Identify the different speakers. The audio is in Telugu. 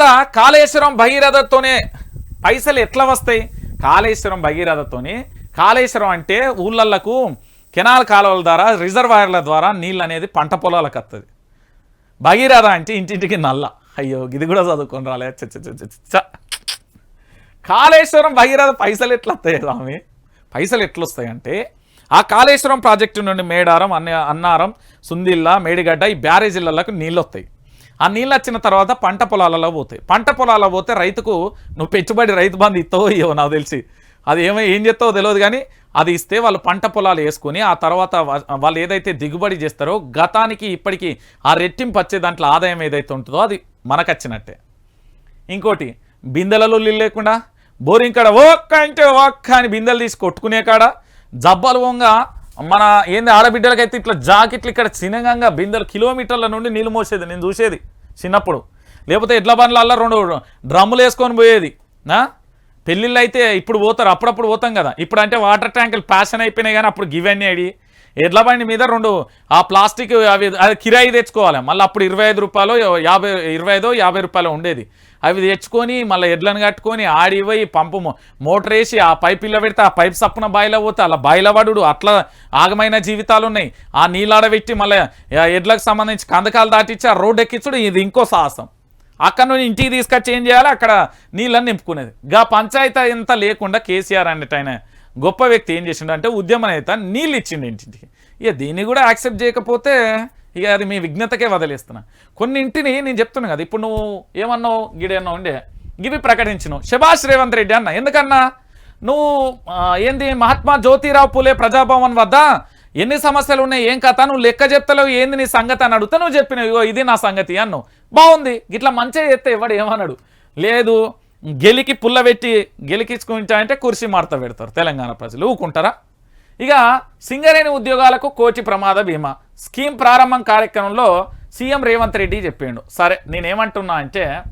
Speaker 1: తర్వాత కాళేశ్వరం భగీరథతోనే పైసలు ఎట్లా వస్తాయి? కాళేశ్వరం భగీరథతోనే. కాళేశ్వరం అంటే ఊళ్ళకు కెనాల్ కాలువల ద్వారా రిజర్వాయర్ల ద్వారా నీళ్ళు అనేది పంట పొలాలకు వస్తుంది భగీరథ అంటే ఇంటింటికి నల్ల. అయ్యో ఇది కూడా చదువుకొని రాలే. చ చ చ చ. కాళేశ్వరం భగీరథ పైసలు ఎట్లా వస్తాయి స్వామి? పైసలు ఎట్లా వస్తాయి అంటే ఆ కాళేశ్వరం ప్రాజెక్టు నుండి మేడారం అన్న అన్నారం సుందిల్లా మేడిగడ్డ ఈ బ్యారేజీలకు నీళ్ళు వస్తాయి. ఆ నీళ్ళు వచ్చిన తర్వాత పంట పొలాలలో పోతాయి. పంట పొలాలలో పోతే రైతుకు నువ్వు పెట్టుబడి రైతు బంధు ఇస్తావో ఇవ్వవు నాకు తెలిసి. అది ఏమో ఏం చేస్తావో తెలియదు కానీ అది ఇస్తే వాళ్ళు పంట పొలాలు వేసుకొని ఆ తర్వాత వాళ్ళు ఏదైతే దిగుబడి చేస్తారో గతానికి ఇప్పటికీ ఆ రెట్టింపు వచ్చే దాంట్లో ఆదాయం ఏదైతే ఉంటుందో అది మనకు వచ్చినట్టే. ఇంకోటి బిందెలలో నీళ్ళు లేకుండా బోరింగ్ కాడ ఒక్క అంటే ఒక్క అని బిందెలు తీసి కొట్టుకునే కాడ జబ్బలు వంగ మన ఏంది ఆడబిడ్డలకైతే ఇట్లా జాకెట్లు ఇక్కడ చిన్నగంగా బిందెలు కిలోమీటర్ల నుండి నీళ్ళు మోసేది. నేను చూసేది చిన్నప్పుడు. లేకపోతే ఎడ్ల బండ్లల్లో రెండు డ్రమ్ములు వేసుకొని పోయేది. నా? పెళ్ళిళ్ళు అయితే ఇప్పుడు పోతారు. అప్పుడప్పుడు పోతాం కదా. ఇప్పుడు అంటే వాటర్ ట్యాంకులు ప్యాషన్ అయిపోయినాయి కానీ అప్పుడు గివన్నీ అడిగి ఎడ్ల బండి మీద రెండు ఆ ప్లాస్టిక్ అవి అది కిరాయి తెచ్చుకోవాలి. మళ్ళీ అప్పుడు ఇరవై ఐదు రూపాయలు యాభై ఇరవై ఐదో యాభై రూపాయలు ఉండేది. అవి తెచ్చుకొని మళ్ళీ ఎడ్లను కట్టుకొని ఆడిపోయి పంపు మోటర్ మోటార్ వేసి ఆ పైప్ ఇల్ల పెడితే ఆ పైప్ సప్పున బాయిలో పోతే అలా బాయిల పడుడు. అట్లా ఆగమైన జీవితాలు ఉన్నాయి ఆ నీళ్ళాడబెట్టి మళ్ళీ ఎడ్లకు సంబంధించి కందకాలు దాటిచ్చి ఆ రోడ్డు ఎక్కించుడు. ఇది ఇంకో సాహసం. అక్కడ నుండి ఇంటికి తీసుకొచ్చి ఏం చేయాలి? అక్కడ నీళ్ళని నింపుకునేది. గా పంచాయతీ ఇంత లేకుండా కేసీఆర్ అన్నట్టు ఆయన గొప్ప వ్యక్తి ఏం చేసిండు అంటే ఉద్యమ నేత నీళ్ళు ఇచ్చిండు ఇంటింటికి. ఇక దీన్ని కూడా యాక్సెప్ట్ చేయకపోతే ఇక అది మీ విఘ్నతకే వదిలేస్తున్నా. కొన్ని ఇంటిని నేను చెప్తున్నా కదా ఇప్పుడు నువ్వు ఏమన్నావు? గిడేమన్నా ఉండే. ఇవి ప్రకటించినావు. శభాష్ రేవంత్ రెడ్డి అన్న. ఎందుకన్నా? నువ్వు ఏంది మహాత్మా జ్యోతిరావు పూలే ప్రజాభవన్ వద్ద? ఎన్ని సమస్యలు ఉన్నాయి? ఏం కథ? నువ్వు లెక్క చెప్తలేవు. ఏంది నీ సంగతి అని అడుగుతా. నువ్వు చెప్పినవి ఇగో ఇది నా సంగతి అన్నావు. బాగుంది. ఇట్లా మంచిగా చెప్తే ఎవడు ఏమన్నాడు లేదు. గెలికి పుల్లబెట్టి గెలికించుకుంటా అంటే కుర్సీ మార్త పెడతారు తెలంగాణ ప్రజలు. ఊకుంటారా ఇక సింగరేణి ఉద్యోగాలకు కోచి ప్రమాద బీమా. స్కీమ్ ప్రారంభం కార్యక్రమంలో సీఎం రేవంత్ రెడ్డి చెప్పిండు. సరే నేనేమంటున్నా అంటే